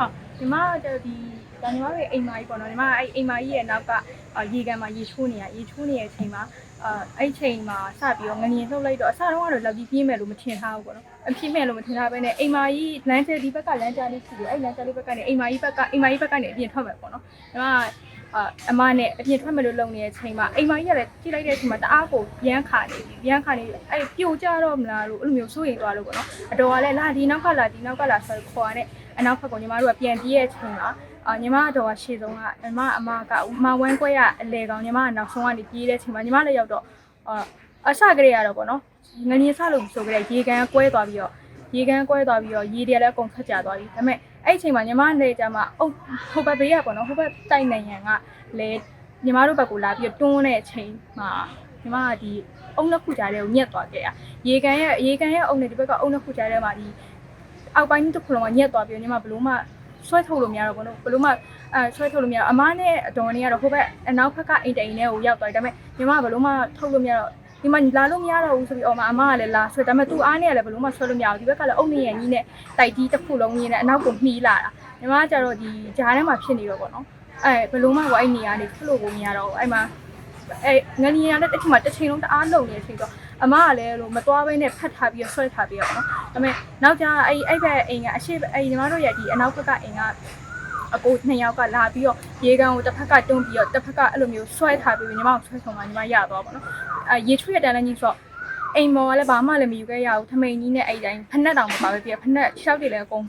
ဟုတ်ညီမကဒီဒါညီမရဲ့အိမ်မကြီးပေါ့နော်ညီမအဲ့အိမ်မကြီးရဲ့နောက်ကရေကန်မှာရေချိုးနေရရေချိုးနေတဲ့အချိန်မှာအာအဲ့ချိန်မှာစပြီးတော့ငငင်လှုပ်လိုက်တော့အစတော့ကတော့လောက်ကြီးပြင်းမယ်လို့မထင်ထားဘူးပေါ့နော်အပြင်းမယ်လို့မထင်ထားဘဲနဲ့အိမ်မကြီးလမ်းကျဒီဘက်ကလမ်းကျလေးရှိတယ်အဲ့လမ်းကျလေးဘက်ကနေအိမ်မကြီးဘက်ကအိမ်မကြီးဘက်ကနေအပြင်ထွက်မယ်ပေါ့နော်ညီမက အာအမနဲ့အပြင်ထွက်မယ်လို့လုံနေတဲ့အချိန်မှာအိမ်မကြီးကလည်းကြည့်လိုက်တဲ့အချိန်မှာတအားကိုရမ်းခါနေပြီရမ်းခါနေအဲ့ပြိုကျတော့မလားလို့အဲ့လိုမျိုးစိုးရိမ်သွားလို့ပေါ့နော်အတော်ကလည်းလာဒီနောက်ကလာဒီနောက်ကလာဆိုခေါ်ရတဲ့အနောက်ဘက်ကညီမတို့ကပြန်ပြေးတဲ့အချိန်မှာအာညီမတော်ကရှေ့ဆုံးကညီမအမကဥမဝမ်းကွဲရအလေကောင်ညီမကနောက်ဆုံးကနေပြေးတဲ့အချိန်မှာညီမလည်းရောက်တော့အာအစကလေးရတော့ပေါ့နော်ငငင်းဆလို့ဆိုကြတဲ့ရေကန်ကွဲသွားပြီးတော့ရေကန်ကွဲသွားပြီးတော့ရေတွေလည်းအကုန်ထွက်ကျသွားပြီဒါပေမဲ့ အဲ့အချိန်မှာညီမနေကြမှာအုတ်ဟိုဘက်ဘေးကပေါ့နော်ဟိုဘက်တိုက်နိုင်ငံကလေညီမတို့ဘက်ကိုလာပြီးတော့တွန်းတဲ့အချိန်မှာညီမကဒီအုံနှစ်ခုကြားထဲကိုညက်သွားခဲ့ရရေကန်ရဲ့ရေကန်ရဲ့အုံနဲ့ဒီဘက်ကအုံနှစ်ခုကြားထဲမှာဒီအောက်ပိုင်းတစ်ခုလုံးကညက်သွားပြီးတော့ညီမဘလို့မှဆွဲထုတ်လို့မရတော့ဘူးနော်ဘလို့မှအဲဆွဲထုတ်လို့မရတော့အမားနဲ့အတော်နဲ့ကတော့ဟိုဘက်အနောက်ဘက်ကအိမ်တိန်ထဲကိုရောက်သွားတယ်ဒါပေမဲ့ညီမကဘလို့မှထုတ်လို့မရတော့ ဒီမှာလာလို့မရတော့ဘူးဆိုပြီးအော်မအမကလည်းလာဆွဲဒါပေမဲ့သူ့အားနဲ့ကလည်းဘလို့မှဆွဲလို့မရဘူးဒီဘက်ကလည်းအုတ်နေရကြီးနဲ့တိုက်ကြီးတစ်ခုလုံးကြီးနဲ့အနောက်ကိုမှီးလာတာညီမကကြတော့ဒီဂျားထဲမှာဖြစ်နေတော့ပေါ့နော်အဲဘလို့မှကိုအဲ့နေရာနေထွက်လို့ကိုမရတော့ဘူးအဲ့မှာအဲငလျင်ရတဲ့တစ်ချိန်မှာတစ်ချိန်လုံးတအားလုံနေတဲ့အချိန်တော့အမကလည်းလို့မသွားဘဲနဲ့ဖတ်ထားပြီးဆွဲထားပြီးတော့နော်ဒါပေမဲ့နောက်ကျအဲ့အဲ့ဘက်အိမ်ကအရှိအဲ့ညီမတို့ရဲ့ဒီအနောက်ဘက်ကအိမ်က အကိုနှစ်ယောက်ကလာပြီးတော့ရေကန်ကိုတစ်ဖက်ကတွန်းပြီးတော့တစ်ဖက်ကအဲ့လိုမျိုးဆွဲထားပြီးညီမကိုဆွဲဆောင်မှညီမရသွားပါတော့အဲရေထွေးရတန်းလည်းကြီးဆိုတော့အိမ်မော်ကလည်းဘာမှလည်းမယူခဲ့ရဘူးထမိန်ကြီးနဲ့အဲ့တိုင်းဖက်နဲ့တောင်မပါပဲပြဖက်နဲ့ရှောက်တွေလည်းအကုန်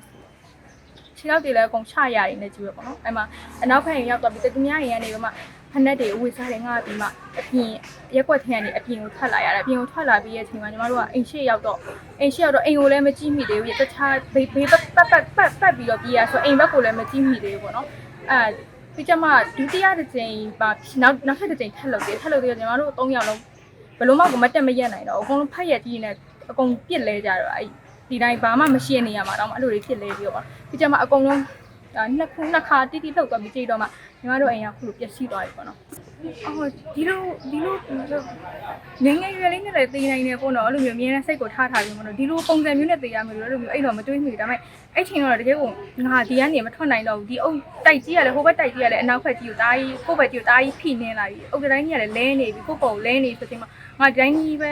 ခြေထောက်တွေလည်းအကုန်ချရရနေကြည့်ပဲပေါ့နော်အဲ့မှာအနောက်ဘက်ရင်ရောက်တော့ပြီးတသူများရင်ကနေပြီးမှဖက်နဲ့တွေဝေစားတယ်ငါပြီးမှအပြင်ရက်ွက်ထင်းကနေအပြင်ကိုထွက်လာရတယ်အပြင်ကိုထွက်လာပြီးရဲ့အချိန်မှာညီမတို့ကအိမ်ရှိရောက်တော့အိမ်ရှိရောက်တော့အိမ်ကိုလည်းမကြည့်မိသေးဘူးတခြားဘေးဘေးပတ်ပတ်ပတ်ပတ်ပတ်ပြီးတော့ပြေးရဆိုအိမ်ဘက်ကိုလည်းမကြည့်မိသေးဘူးပေါ့နော်အဲပြီးကြမှာဒုတိယတစ်ကြိမ်ပါနောက်နောက်ထပ်တစ်ကြိမ်ထပ်လုပ်တယ်ထပ်လုပ်ပြီးတော့ညီမတို့၃ယောက်လုံးဘယ်လို့မှကိုမတက်မရက်နိုင်တော့အကုန်လုံးဖက်ရက်ကြီးနေအကုန်ပြစ်လဲကြတော့အဲ့ ဒီတိုင်းဘာမှမရှိနေရမှာတော့အဲ့လိုတွေဖြစ်လဲပြီးတော့ပါပြီးကြမှာအကုန်လုံးဒါနှစ်ခုနှစ်ခါတိတိလှုပ်သွားပြီးကြည့်တော့မှညီမတို့အိမ်ကခုလိုပျက်စီးသွားပြီပေါ့နော် အော်ဒီလိုဒီလိုငငယ်ရွယ်လေးနဲ့လည်းသိနိုင်နေပေါ့နော်အဲ့လိုမျိုးအမြဲတမ်းစိတ်ကိုထားထားပြီးပေါ့နော်ဒီလိုပုံစံမျိုးနဲ့သိရမယ်လို့အဲ့လိုမျိုးအဲ့တော့မတွေးမိဘူးဒါပေမဲ့အဲ့ချိန်တော့တကယ်ကိုငါဒီကနေမထွက်နိုင်တော့ဘူးဒီအုပ်တိုက်ကြီးကလည်းဟိုဘက်တိုက်ကြီးကလည်းအနောက်ဘက်ကြီးကိုတားကြီးကိုယ့်ဘက်ကြီးကိုတားကြီးဖိနေလာပြီအုပ်တိုင်းကြီးကလည်းလဲနေပြီကိုယ့်ပုံလဲနေဆိုချိန်မှာငါဒီတိုင်းကြီးပဲ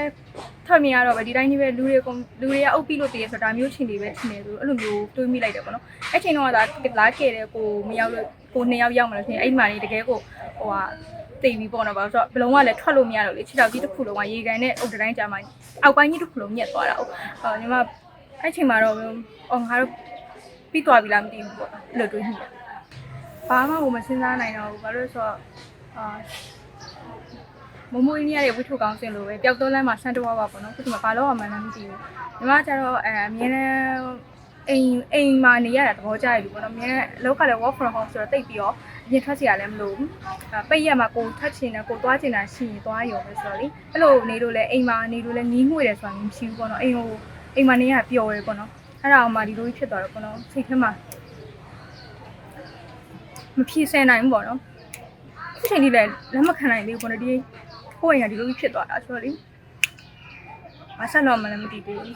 ထွက်မရတော့ပဲဒီတိုင်းကြီးပဲလူတွေကုန်လူတွေကအုပ်ပြီးလို့တည်ရဆိုဒါမျိုးချင်းတွေပဲထင်နေသူအဲ့လိုမျိုးတွေးမိလိုက်တယ်ပေါ့နော်အဲ့ချိန်တော့ကဒါလာခဲ့တယ်ကိုမရောက်လို့ကိုနှစ်ယောက်ရောက်မှလို့ဆိုရင်အဲ့မှာနေတကယ်ကိုဟိုဟာတိတ်ပြီးပေါ့နော်ဘာလို့ဆိုတော့ဘလုံးကလည်းထွက်လို့မရတော့လေခြေထောက်ကြီးတစ်ခုလုံးကရေကန်နဲ့အုပ်တိုင်းကြာမှအောက်ပိုင်းကြီးတစ်ခုလုံးညက်သွားတာဟုတ်အော်ညီမအဲ့ချိန်မှာတော့အော်ငါတို့ပြီးသွားပြီလားမသိဘူးပေါ့အဲ့လိုတွေးမိတာဘာမှကိုမစဉ်းစားနိုင်တော့ဘူးဘာလို့လဲဆိုတော့အာမမွေးနေရတဲ့ဝိထုကောင်းစင်လိုပဲပျောက်သွန်းလမ်းမှာဆန်တော့ပါပေါ့နော်ခုဒီမှာဘာလို့အောင်မှန်းလည်းမသိဘူးညီမကျတော့အဲအမြဲတမ်း အိမ်အိမ်မှာနေရတာသဘောကျရပြီပေါ့နော်အမြဲတမ်းအလောက်ကလည်း work from home ဆိုတော့တိတ်ပြီးတော့အပြင်ထွက်စီရလည်းမလို့ဘူးအဲပိတ်ရက်မှာကိုထွက်ချင်တယ်ကိုသွားချင်တာရှိရင်သွားရုံပဲဆိုတော့လေအဲ့လိုနေလို့လဲအိမ်မှာနေလို့လဲငီးငွေတယ်ဆိုတာမရှိဘူးပေါ့နော်အိမ်ကိုအိမ်မှာနေရပျော်တယ်ပေါ့နော်အဲ့ဒါအောင်မှဒီလိုဖြစ်သွားတော့ပေါ့နော်စိတ်ထဲမှာမဖြေစဲနိုင်ဘူးပေါ့နော်ခုချိန်ကြီးလည်းလက်မခံနိုင်သေးဘူးပေါ့နော်ဒီကိုယ့်အိမ်ကဒီလိုဖြစ်သွားတာဆိုတော့လေမဆက်တော့မှလည်းမသိသေးဘူး